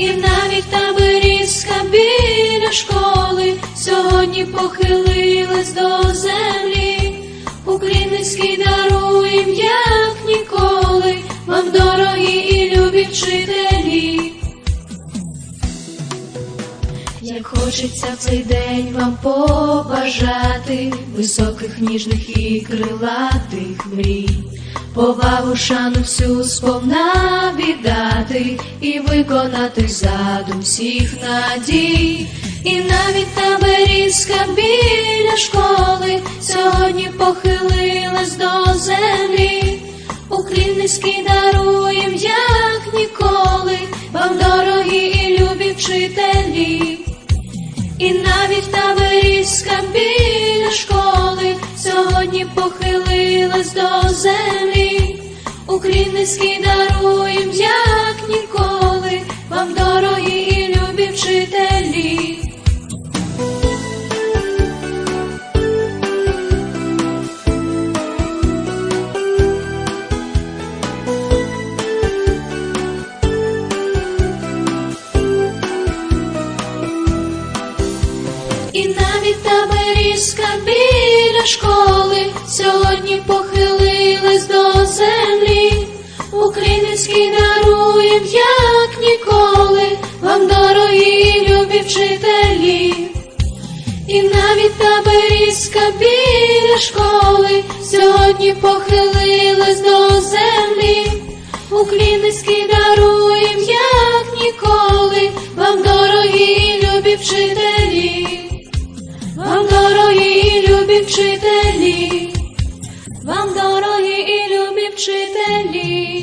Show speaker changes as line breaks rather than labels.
І навіть та берізка біля школи сьогодні похилилась до землі. Уклін низький даруєм, як ніколи, вам дорогі і любі вчителі. Як хочеться в цей день вам побажати високих, ніжних і крилатих мрій, повагу, шану всю сповна і виконати задум всіх надій, і навіть та берізка біля школи сьогодні похилилась до землі. Уклін низький даруєм, як ніколи, вам дорогі і любі вчителі. І навіть та берізка біля школи сьогодні похилилась до землі. Уклін низький даруєм, як ніколи, вам дорогі і любі вчителі. І навіть та біля школи сьогодні похилилась до землі. Український даруєм, як ніколи, вам дорогі любі вчителі. І навіть та берізка біля школи сьогодні похилилась до землі. Уклінницький даруєм, як ніколи, вам дорогі любі вчителі. Вам дорогі любі вчителі, вам дорогі і любі вчителі.